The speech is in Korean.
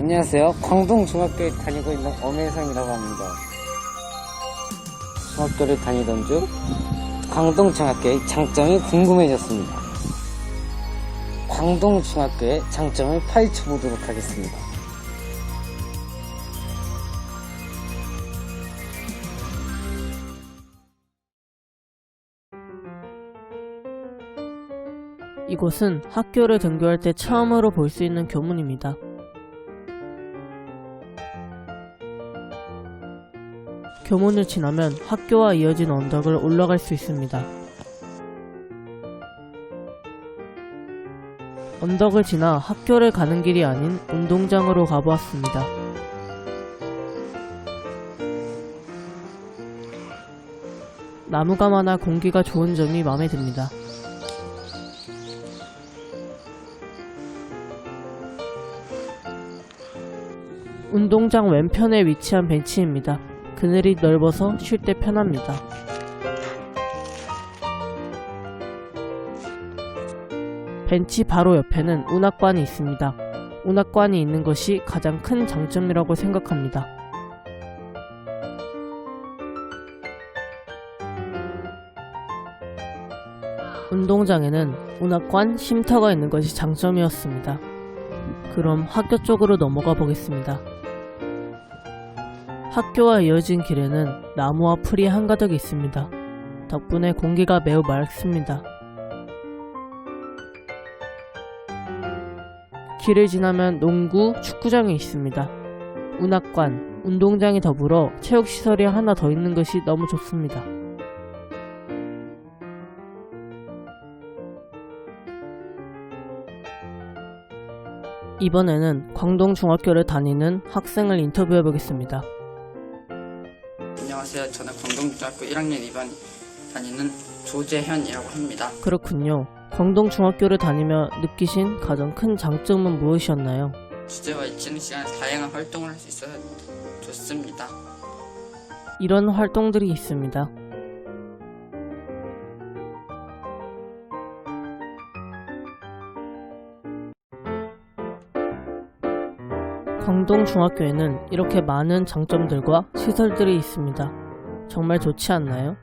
안녕하세요. 광동중학교에 다니고 있는 엄혜성이라고 합니다. 중학교를 다니던 중 광동중학교의 장점이 궁금해졌습니다. 광동중학교의 장점을 파헤쳐 보도록 하겠습니다. 이곳은 학교를 등교할 때 처음으로 볼 수 있는 교문입니다. 교문을 지나면 학교와 이어진 언덕을 올라갈 수 있습니다. 언덕을 지나 학교를 가는 길이 아닌 운동장으로 가보았습니다. 나무가 많아 공기가 좋은 점이 마음에 듭니다. 운동장 왼편에 위치한 벤치입니다. 그늘이 넓어서 쉴 때 편합니다. 벤치 바로 옆에는 운악관이 있습니다. 운악관이 있는 것이 가장 큰 장점이라고 생각합니다. 운동장에는 운악관 쉼터가 있는 것이 장점이었습니다. 그럼 학교 쪽으로 넘어가 보겠습니다. 학교와 이어진 길에는 나무와 풀이 한가득 있습니다. 덕분에 공기가 매우 맑습니다. 길을 지나면 농구, 축구장이 있습니다. 운악관, 운동장이 더불어 체육시설이 하나 더 있는 것이 너무 좋습니다. 이번에는 광동중학교를 다니는 학생을 인터뷰해 보겠습니다. 안녕하세요. 저는 광동중학교 1학년 2반 다니는 조재현이라고 합니다. 그렇군요. 광동중학교를 다니며 느끼신 가장 큰 장점은 무엇이었나요? 주제와 익히는 시간에 다양한 활동을 할 수 있어서 좋습니다. 이런 활동들이 있습니다. 광동중학교에는 이렇게 많은 장점들과 시설들이 있습니다. 정말 좋지 않나요?